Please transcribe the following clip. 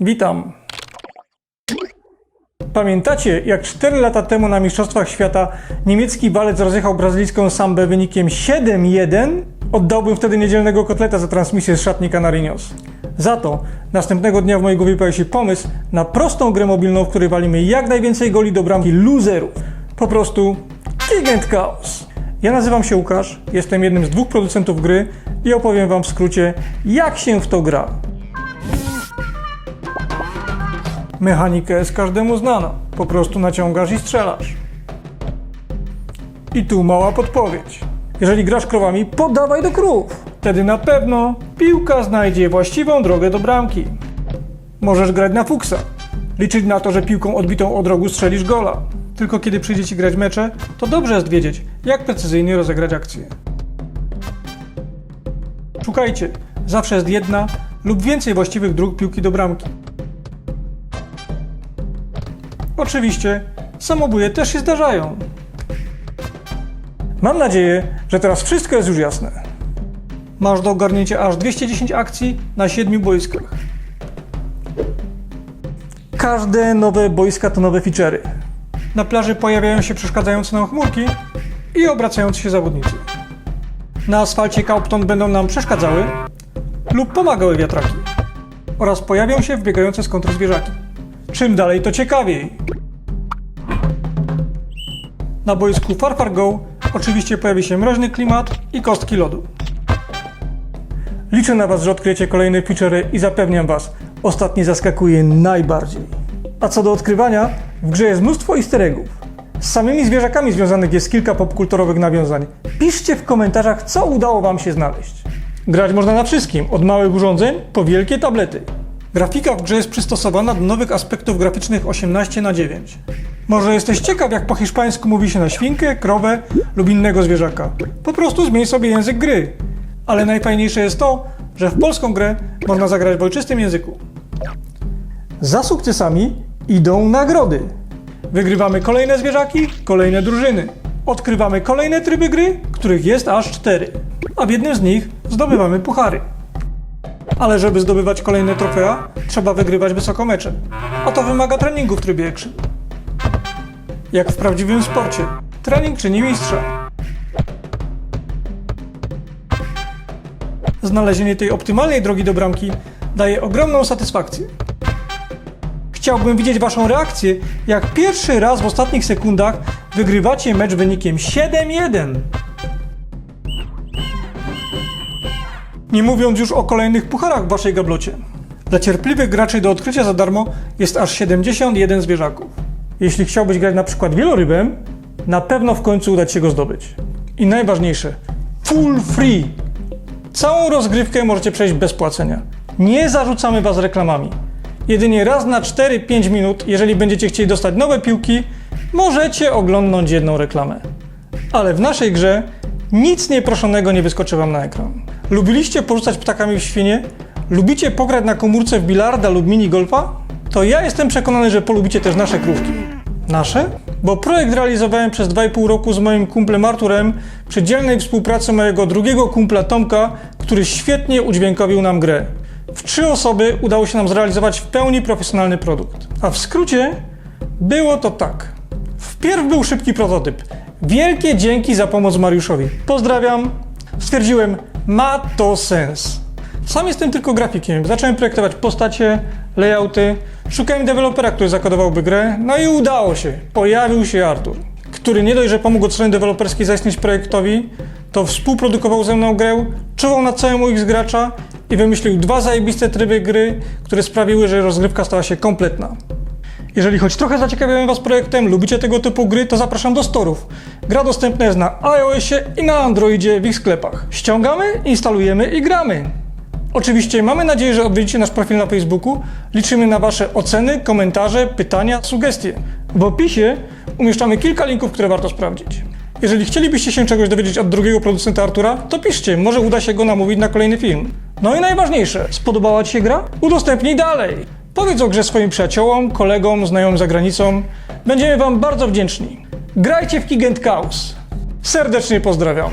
Witam. Pamiętacie, jak 4 lata temu na Mistrzostwach Świata niemiecki walec rozjechał brazylijską sambę wynikiem 7-1? Oddałbym wtedy niedzielnego kotleta za transmisję z szatni Canarinos. Za to następnego dnia w mojej głowie pojawił się pomysł na prostą grę mobilną, w której walimy jak najwięcej goli do bramki loserów. Po prostu Gigant Chaos. Ja nazywam się Łukasz, jestem jednym z dwóch producentów gry i opowiem wam w skrócie, jak się w to gra. Mechanika jest każdemu znana. Po prostu naciągasz i strzelasz. I tu mała podpowiedź. Jeżeli grasz krowami, podawaj do krów. Wtedy na pewno piłka znajdzie właściwą drogę do bramki. Możesz grać na fuksa. Liczyć na to, że piłką odbitą od rogu strzelisz gola. Tylko kiedy przyjdzie ci grać mecze, to dobrze jest wiedzieć, jak precyzyjnie rozegrać akcję. Szukajcie. Zawsze jest jedna lub więcej właściwych dróg piłki do bramki. Oczywiście, samobóje też się zdarzają. Mam nadzieję, że teraz wszystko jest już jasne. Masz do ogarnięcia aż 210 akcji na 7 boiskach. Każde nowe boiska to nowe feature'y. Na plaży pojawiają się przeszkadzające nam chmurki i obracający się zawodnicy. Na asfalcie Kaupton będą nam przeszkadzały lub pomagały wiatraki. Oraz pojawią się wbiegające z kontry zwierzaki. Czym dalej, to ciekawiej. Na boisku Far Far Go oczywiście pojawi się mroźny klimat i kostki lodu. Liczę na Was, że odkryjecie kolejne feature'y i zapewniam Was, ostatni zaskakuje najbardziej. A co do odkrywania, w grze jest mnóstwo easter eggów. Z samymi zwierzakami związanych jest kilka popkulturowych nawiązań. Piszcie w komentarzach, co udało Wam się znaleźć. Grać można na wszystkim, od małych urządzeń po wielkie tablety. Grafika w grze jest przystosowana do nowych aspektów graficznych 18 na 9. Może jesteś ciekaw, jak po hiszpańsku mówi się na świnkę, krowę lub innego zwierzaka. Po prostu zmień sobie język gry. Ale najfajniejsze jest to, że w polską grę można zagrać w ojczystym języku. Za sukcesami idą nagrody. Wygrywamy kolejne zwierzaki, kolejne drużyny. Odkrywamy kolejne tryby gry, których jest aż cztery. A w jednym z nich zdobywamy puchary. Ale żeby zdobywać kolejne trofea, trzeba wygrywać wysoko mecze. A to wymaga treningu w trybie action. Jak w prawdziwym sporcie. Trening czyni mistrza. Znalezienie tej optymalnej drogi do bramki daje ogromną satysfakcję. Chciałbym widzieć Waszą reakcję, jak pierwszy raz w ostatnich sekundach wygrywacie mecz wynikiem 7-1. Nie mówiąc już o kolejnych pucharach w Waszej gablocie. Dla cierpliwych graczy do odkrycia za darmo jest aż 71 zwierzaków. Jeśli chciałbyś grać na przykład wielorybem, na pewno w końcu uda Ci się go zdobyć. I najważniejsze, full free. Całą rozgrywkę możecie przejść bez płacenia. Nie zarzucamy Was reklamami. Jedynie raz na 4-5 minut, jeżeli będziecie chcieli dostać nowe piłki, możecie oglądnąć jedną reklamę. Ale w naszej grze nic nieproszonego nie wyskoczy Wam na ekran. Lubiliście porzucać ptakami w świnie? Lubicie pograć na komórce w bilarda lub minigolfa? To ja jestem przekonany, że polubicie też nasze krówki. Nasze? Bo projekt realizowałem przez 2,5 roku z moim kumplem Arturem przy dzielnej współpracy mojego drugiego kumpla Tomka, który świetnie udźwiękowił nam grę. W trzy osoby udało się nam zrealizować w pełni profesjonalny produkt. A w skrócie było to tak. Wpierw był szybki prototyp. Wielkie dzięki za pomoc Mariuszowi. Pozdrawiam. Stwierdziłem, ma to sens. Sam jestem tylko grafikiem. Zacząłem projektować postacie, layouty. Szukałem dewelopera, który zakodowałby grę. No i udało się. Pojawił się Artur, który nie dość, że pomógł od strony deweloperskiej zaistnieć projektowi, to współprodukował ze mną grę, czuwał nad całym UX gracza i wymyślił dwa zajebiste tryby gry, które sprawiły, że rozgrywka stała się kompletna. Jeżeli choć trochę zaciekawiłem Was projektem, lubicie tego typu gry, to zapraszam do storów. Gra dostępna jest na iOSie i na Androidzie w ich sklepach. Ściągamy, instalujemy i gramy. Oczywiście mamy nadzieję, że odwiedzicie nasz profil na Facebooku. Liczymy na Wasze oceny, komentarze, pytania, sugestie. W opisie umieszczamy kilka linków, które warto sprawdzić. Jeżeli chcielibyście się czegoś dowiedzieć od drugiego producenta Artura, to piszcie, może uda się go namówić na kolejny film. No i najważniejsze, spodobała Ci się gra? Udostępnij dalej! Powiedz o grze swoim przyjaciołom, kolegom, znajomym za granicą. Będziemy Wam bardzo wdzięczni. Grajcie w Gigant Chaos. Serdecznie pozdrawiam.